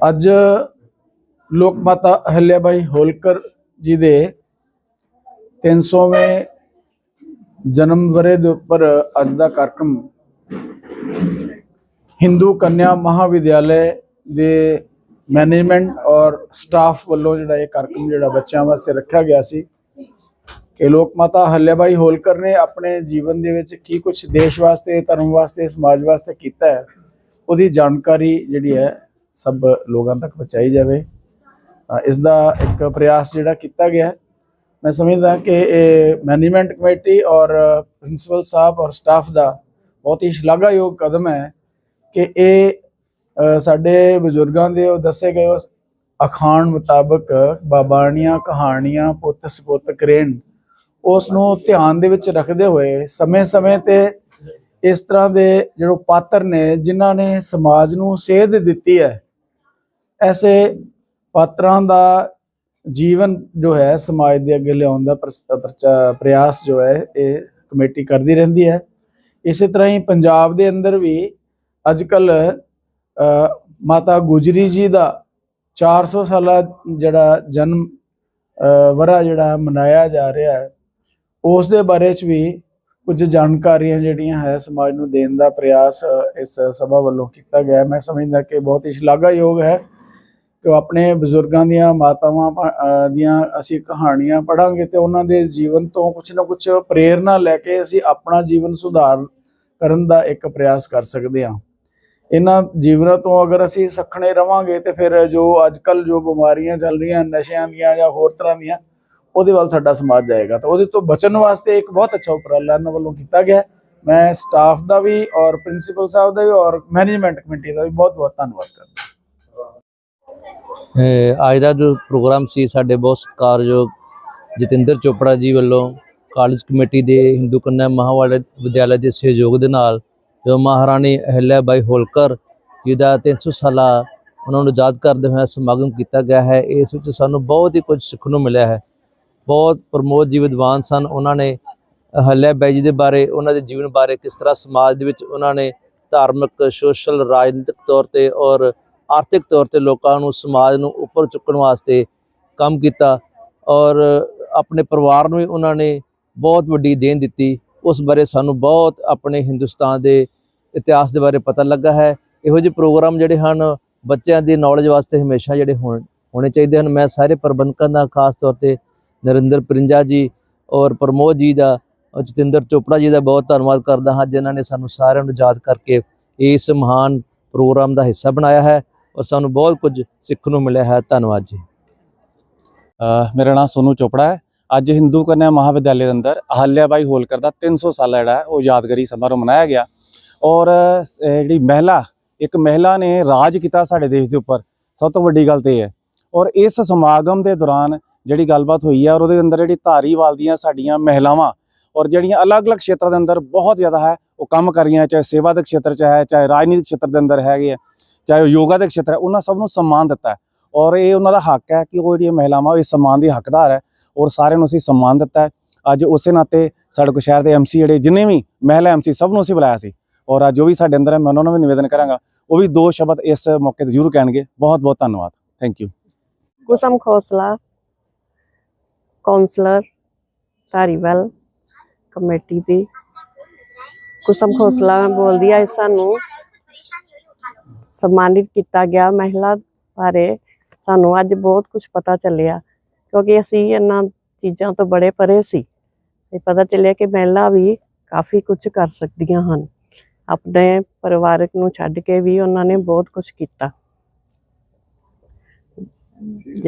ਅੱਜ ਲੋਕ ਮਾਤਾ ਅਹਿਲਿਆਬਾਈ ਹੋਲਕਰ ਜੀ ਦੇ 300ਵੇਂ ਜਨਮ ਵਰੇ ਦੇ ਉੱਪਰ ਅੱਜ ਦਾ ਕਾਰਜਕ੍ਰਮ ਹਿੰਦੂ ਕੰਨਿਆ ਮਹਾਵਿਦਿਆਲੇ ਦੇ ਮੈਨੇਜਮੈਂਟ ਔਰ ਸਟਾਫ ਵੱਲੋਂ ਜਿਹੜਾ ਇਹ ਕਾਰਜਕ੍ਰਮ ਜਿਹੜਾ ਬੱਚਿਆਂ ਵਾਸਤੇ ਰੱਖਿਆ ਗਿਆ ਸੀ ਕਿ ਲੋਕ ਮਾਤਾ ਹੱਲਿਆਬਾਈ ਹੋਲਕਰ ਨੇ ਆਪਣੇ ਜੀਵਨ ਦੇ ਵਿੱਚ ਕੀ ਕੁਝ ਦੇਸ਼ ਵਾਸਤੇ, ਧਰਮ ਵਾਸਤੇ, ਸਮਾਜ ਵਾਸਤੇ ਕੀਤਾ ਹੈ, ਉਹਦੀ ਜਾਣਕਾਰੀ ਜਿਹੜੀ ਹੈ ਸਭ ਲੋਕਾਂ ਤੱਕ ਪਹੁੰਚਾਈ ਜਾਵੇ। ਇਸ ਦਾ ਇੱਕ ਪ੍ਰਯਾਸ ਜਿਹੜਾ ਕੀਤਾ ਗਿਆ ਮੈਂ ਸਮਝਦਾ ਕਿ ਇਹ ਮੈਨੇਜਮੈਂਟ ਕਮੇਟੀ ਔਰ ਪ੍ਰਿੰਸੀਪਲ ਸਾਹਿਬ ਔਰ ਸਟਾਫ ਦਾ ਬਹੁਤ ਹੀ ਸ਼ਲਾਘਾਯੋਗ ਕਦਮ ਹੈ ਕਿ ਇਹ ਸਾਡੇ ਬਜ਼ੁਰਗਾਂ ਦੇ ਉਹ ਦੱਸੇ ਗਏ ਉਸ ਅਖਾਣ ਮੁਤਾਬਕ ਬਾਬਾਣੀਆਂ ਕਹਾਣੀਆਂ ਪੁੱਤ ਸਪੁੱਤ ਕਰੇਨ ਉਸ ਨੂੰ ਧਿਆਨ ਦੇ ਵਿੱਚ ਰੱਖਦੇ ਹੋਏ ਸਮੇਂ-ਸਮੇਂ ਤੇ ਇਸ ਤਰ੍ਹਾਂ ਦੇ ਜਿਹੜੇ ਪਾਤਰ ਨੇ ਜਿਨ੍ਹਾਂ ਨੇ ਸਮਾਜ ਨੂੰ ਸੇਧ ਦਿੱਤੀ ਹੈ ਐਸੇ ਪਾਤਰਾਂ ਦਾ ਜੀਵਨ ਜੋ ਹੈ ਸਮਾਜ ਦੇ ਅੱਗੇ ਲਿਆਉਣ ਦਾ ਪ੍ਰਸ- ਪ੍ਰਚਾ- ਪ੍ਰਯਾਸ ਜੋ ਹੈ ਇਹ ਕਮੇਟੀ ਕਰਦੀ ਰਹਿੰਦੀ ਹੈ। ਇਸੇ ਤਰ੍ਹਾਂ ਹੀ ਪੰਜਾਬ ਦੇ ਅੰਦਰ ਵੀ ਅੱਜ ਕੱਲ ਮਾਤਾ ਗੁਜਰੀ ਜੀ ਦਾ 400 ਸਾਲਾ ਜਿਹੜਾ ਜਨਮ ਅ, ਵਰਾ ਜਿਹੜਾ ਮਨਾਇਆ ਜਾ ਰਿਹਾ ਹੈ ਉਸ ਦੇ ਬਾਰੇ ਚ ਵੀ ਕੁਝ ਜਾਣਕਾਰੀਆਂ ਜਿਹੜੀਆਂ ਹੈ ਸਮਾਜ ਨੂੰ ਦੇਣ ਦਾ ਪ੍ਰਯਾਸ ਇਸ ਸਭਾ ਵੱਲੋਂ ਕੀਤਾ ਗਿਆ ਮੈਂ ਸਮਝਦਾ ਕਿ ਬਹੁਤ ਹੀ ਸ਼ਲਾਘਾਯੋਗ ਹੈ। ਕਿ ਆਪਣੇ ਬਜ਼ੁਰਗਾਂ ਦੀਆਂ ਮਾਤਾਵਾਂ ਪ- ਦੀਆਂ ਅਸੀਂ ਕਹਾਣੀਆਂ ਪੜਾਂਗੇ ਤੇ ਉਹਨਾਂ ਦੇ ਜੀਵਨ ਤੋਂ ਕੁਝ ਨਾ ਕੁਝ ਪ੍ਰੇਰਣਾ ਲੈ ਕੇ ਅਸੀਂ ਆਪਣਾ ਜੀਵਨ ਸੁਧਾਰ ਕਰਨ ਦਾ ਇੱਕ ਪ੍ਰਯਾਸ ਕਰ ਸਕਦੇ ਹਾਂ। ਇਹਨਾਂ ਜੀਵਨਾਂ ਤੋਂ ਅਗਰ ਅਸੀਂ ਸਖਣੇ ਰਵਾਂਗੇ ਤੇ ਫਿਰ ਜੋ ਅੱਜ ਕੱਲ ਜੋ ਬਿਮਾਰੀਆਂ ਚੱਲ ਰਹੀਆਂ, ਨਸ਼ਿਆਂ ਦੀਆਂ ਜਾਂ ਹੋਰ ਤਰ੍ਹਾਂ ਦੀਆਂ, ਉਹਦੇ ਵੱਲ ਸਾਡਾ ਸਮਾਜ ਜਾਏਗਾ। ਤਾਂ ਉਹਦੇ ਤੋਂ ਬਚਣ ਵਾਸਤੇ ਇੱਕ ਬਹੁਤ ਅੱਛਾ ਉਪਰਾਲਾ ਇਹਨਾਂ ਵੱਲੋਂ ਕੀਤਾ ਗਿਆ। ਮੈਂ ਸਟਾਫ ਦਾ ਵੀ ਔਰ ਪ੍ਰਿੰਸੀਪਲ ਸਾਹਿਬ ਦਾ ਵੀ ਔਰ ਮੈਨੇਜਮੈਂਟ ਕਮੇਟੀ ਦਾ ਵੀ ਬਹੁਤ ਬਹੁਤ ਧੰਨਵਾਦ ਕਰਦਾ। ਅੱਜ ਦਾ ਜੋ ਪ੍ਰੋਗਰਾਮ ਸੀ, ਸਾਡੇ ਬਹੁਤ ਸਤਿਕਾਰਯੋਗ ਜਤਿੰਦਰ ਚੋਪੜਾ ਜੀ ਵੱਲੋਂ ਕਾਲਜ ਕਮੇਟੀ ਦੇ ਹਿੰਦੂ ਕੰਨਿਆ ਮਹਾਵਾਲੇ ਵਿਦਿਆਲਿਆ ਦੇ ਸਹਿਯੋਗ ਦੇ ਨਾਲ ਜੋ ਮਹਾਰਾਣੀ ਅਹਿਲਿਆ ਬਾਈ ਹੋਲਕਰ ਜੀ ਦਾ 300 ਸਾਲਾ ਉਹਨਾਂ ਨੂੰ ਯਾਦ ਕਰਦੇ ਹੋਏ ਸਮਾਗਮ ਕੀਤਾ ਗਿਆ ਹੈ, ਇਸ ਵਿੱਚ ਸਾਨੂੰ ਬਹੁਤ ਹੀ ਕੁਝ ਸਿੱਖਣ ਨੂੰ ਮਿਲਿਆ ਹੈ। ਬਹੁਤ ਪ੍ਰਮੋਦ ਜੀ ਵਿਦਵਾਨ ਸਨ, ਉਹਨਾਂ ਨੇ ਅਹਿਲਿਆ ਬਾਈ ਜੀ ਦੇ ਬਾਰੇ, ਉਹਨਾਂ ਦੇ ਜੀਵਨ ਬਾਰੇ ਕਿਸ ਤਰ੍ਹਾਂ ਸਮਾਜ ਦੇ ਵਿੱਚ ਉਹਨਾਂ ਨੇ ਧਾਰਮਿਕ, ਸੋਸ਼ਲ, ਰਾਜਨੀਤਿਕ ਤੌਰ ਤੇ ਔਰ ਆਰਥਿਕ ਤੌਰ ਤੇ ਲੋਕਾਂ ਨੂੰ, ਸਮਾਜ ਨੂੰ ਉੱਪਰ ਚੁੱਕਣ ਵਾਸਤੇ ਕੰਮ ਕੀਤਾ ਔਰ ਆਪਣੇ ਪਰਿਵਾਰ ਨੂੰ ਵੀ ਉਹਨਾਂ ਨੇ ਬਹੁਤ ਵੱਡੀ ਦੇਣ ਦਿੱਤੀ। ਉਸ ਬਾਰੇ ਸਾਨੂੰ ਬਹੁਤ ਆਪਣੇ ਹਿੰਦੁਸਤਾਨ ਦੇ ਇਤਿਹਾਸ ਦੇ ਬਾਰੇ ਪਤਾ ਲੱਗਾ ਹੈ। ਇਹੋ ਜਿਹੇ ਪ੍ਰੋਗਰਾਮ ਜਿਹੜੇ ਹਨ, ਬੱਚਿਆਂ ਦੀ ਨੌਲੇਜ ਵਾਸਤੇ ਹਮੇਸ਼ਾ ਜਿਹੜੇ ਹੋਣ- ਹੋਣੇ ਚਾਹੀਦੇ ਹਨ। ਮੈਂ ਸਾਰੇ ਪ੍ਰਬੰਧਕਾਂ ਦਾ ਖਾਸ ਤੌਰ ਤੇ ਨਰਿੰਦਰ ਪ੍ਰਿੰਜਾ ਜੀ ਔਰ ਪ੍ਰਮੋਦ ਜੀ ਦਾ ਜਤਿੰਦਰ ਚੋਪੜਾ ਜੀ ਦਾ ਬਹੁਤ ਧੰਨਵਾਦ ਕਰਦਾ ਹਾਂ, ਜਿਨ੍ਹਾਂ ਨੇ ਸਾਨੂੰ ਸਾਰਿਆਂ ਨੂੰ ਯਾਦ ਕਰਕੇ ਇਸ ਮਹਾਨ ਪ੍ਰੋਗਰਾਮ ਦਾ ਹਿੱਸਾ ਬਣਾਇਆ ਹੈ। ਔਰ ਸਾਨੂੰ ਬਹੁਤ ਕੁਝ ਸਿੱਖਣ ਨੂੰ ਮਿਲਿਆ ਹੈ। ਧੰਨਵਾਦ ਜੀ। ਮੇਰਾ ਨਾਮ ਸੋਨੂ ਚੋਪੜਾ ਹੈ। ਅੱਜ ਹਿੰਦੂ ਕੰਨਿਆ ਮਹਾਵਿਦਿਆਲੇ ਦੇ ਅੰਦਰ ਅਹਲਿਆ ਬਾਈ ਹੋਲਕਰ ਦਾ 300 ਸਾਲਾ ਜਿਹੜਾ ਉਹ ਯਾਦਗਾਰੀ ਸਮਾਰੋਹ ਮਨਾਇਆ ਗਿਆ। ਔਰ ਜਿਹੜੀ ਮਹਿਲਾ, ਇੱਕ ਮਹਿਲਾ ਨੇ ਰਾਜ ਕੀਤਾ ਸਾਡੇ ਦੇਸ਼ ਦੇ ਉੱਪਰ, ਸਭ ਤੋਂ ਵੱਡੀ ਗੱਲ ਤੇ ਇਹ ਹੈ। ਔਰ ਇਸ ਸਮਾਗਮ ਦੇ ਦੌਰਾਨ ਜਿਹੜੀ ਗੱਲਬਾਤ ਹੋਈ ਹੈ ਔਰ ਉਹਦੇ ਅੰਦਰ ਜਿਹੜੀ ਧਾਰੀਵਾਲ ਦੀਆਂ ਸਾਡੀਆਂ ਮਹਿਲਾਵਾਂ ਔਰ ਜਿਹੜੀਆਂ ਅਲੱਗ-ਅਲੱਗ ਖੇਤਰਾਂ ਦੇ ਅੰਦਰ ਬਹੁਤ ਜ਼ਿਆਦਾ ਹੈ, ਉਹ ਕੰਮ ਕਰ ਰਹੀਆਂ ਚਾਹੇ ਸੇਵਾ ਦੇ ਖੇਤਰ 'ਚ ਹੈ, ਚਾਹੇ ਰਾਜਨੀਤਿਕ ਖੇਤਰ ਦੇ ਅੰਦਰ ਹੈਗੇ ਆ ਚਾਹੇ ਉਹ ਯੋਗਾ ਦੇ ਖੇਤਰ ਹੈ, ਉਹਨਾਂ ਸਭ ਨੂੰ ਸਨਮਾਨ ਦਿੱਤਾ ਹੈ। ਔਰ ਇਹ ਉਹਨਾਂ ਦਾ ਹੱਕ ਹੈ ਕਿ ਉਹ ਜਿਹੜੀਆਂ ਮਹਿਲਾਵਾਂ, ਉਹ ਸਨਮਾਨ ਦੀ ਹੱਕਦਾਰ ਹੈ ਔਰ ਸਾਰਿਆਂ ਨੂੰ ਅਸੀਂ ਸਨਮਾਨ ਦਿੱਤਾ ਹੈ। ਅੱਜ ਉਸੇ ਨਾਤੇ ਸਾਡੇ ਸ਼ਹਿਰ ਦੇ ਐਮਸੀ ਜਿਹੜੇ ਜਿੰਨੇ ਵੀ ਮਹਿਲਾ ਐਮਸੀ ਸਭ ਨੂੰ ਅਸੀਂ ਬੁਲਾਇਆ ਸੀ ਔਰ ਅੱਜ ਜੋ ਵੀ ਸਾਡੇ ਅੰਦਰ ਹੈ, ਮੈਂ ਉਹਨਾਂ ਨੂੰ ਵੀ ਨਿਵੇਦਨ ਕਰਾਂਗਾ, ਉਹ ਵੀ ਦੋ ਸ਼ਬਦ ਇਸ ਮੌਕੇ ਤੇ ਜ਼ਰੂਰ ਕਹਿਣਗੇ। ਬਹੁਤ ਬਹੁਤ ਧੰਨਵਾਦ। Thank you Kusum Khosla councillor Dhariwal, committee ਦੀ। ਕੁਸਮ ਖੋਸਲਾ ਬੋਲਦੀ ਹੈ ਸਾਨੂੰ। ਸਨਮਾਨਿਤ ਕੀਤਾ ਗਿਆ ਮਹਿਲਾ ਬਾਰੇ ਸਾਨੂੰ ਅੱਜ ਬਹੁਤ ਕੁਝ ਪਤਾ ਚੱਲਿਆ, ਕਿਉਂਕਿ ਅਸੀਂ ਇਹਨਾਂ ਚੀਜ਼ਾਂ ਤੋਂ ਬੜੇ ਪਰੇ ਸੀ। ਤੇ ਪਤਾ ਚੱਲਿਆ ਕਿ ਮਹਿਲਾ ਵੀ ਕਾਫੀ ਕੁਝ ਕਰ ਸਕਦੀਆਂ ਹਨ। ਆਪਣੇ ਪਰਿਵਾਰਕ ਨੂੰ ਛੱਡ ਕੇ ਵੀ ਉਹਨਾਂ ਨੇ ਬਹੁਤ ਕੁਝ ਕੀਤਾ।